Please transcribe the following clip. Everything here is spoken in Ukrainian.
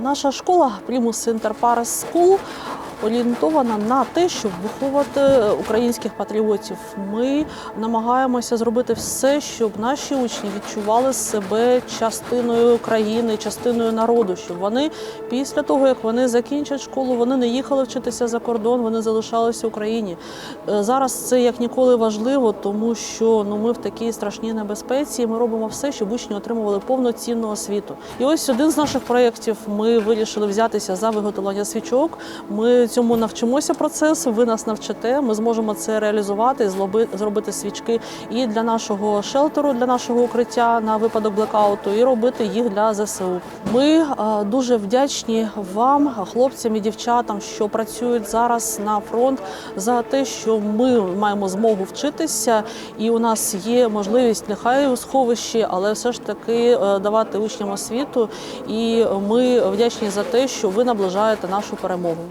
Наша школа Primus Inter Paris School орієнтована на те, щоб виховувати українських патріотів. Ми намагаємося зробити все, щоб наші учні відчували себе частиною країни, частиною народу, щоб вони після того, як вони закінчать школу, вони не їхали вчитися за кордон, вони залишалися в Україні. Е, Зараз це як ніколи важливо, тому що ну ми в такій страшній небезпеці. Ми робимо все, щоб учні отримували повноцінну освіту. І ось один з наших проєктів. Ми вирішили взятися за виготовлення свічок. Ми цьому навчимося процесу. Ви нас навчите. Ми зможемо це реалізувати, зробити свічки і для нашого шелтеру, для нашого укриття на випадок блекауту, і робити їх для ЗСУ. Ми е, дуже вдячні вам, хлопцям і дівчатам, що працюють зараз на фронт, за те, що ми маємо змогу вчитися, і у нас є можливість нехай у сховищі, але все ж таки е, давати учням освіту. І ми вдячні за те, що ви наближаєте нашу перемогу.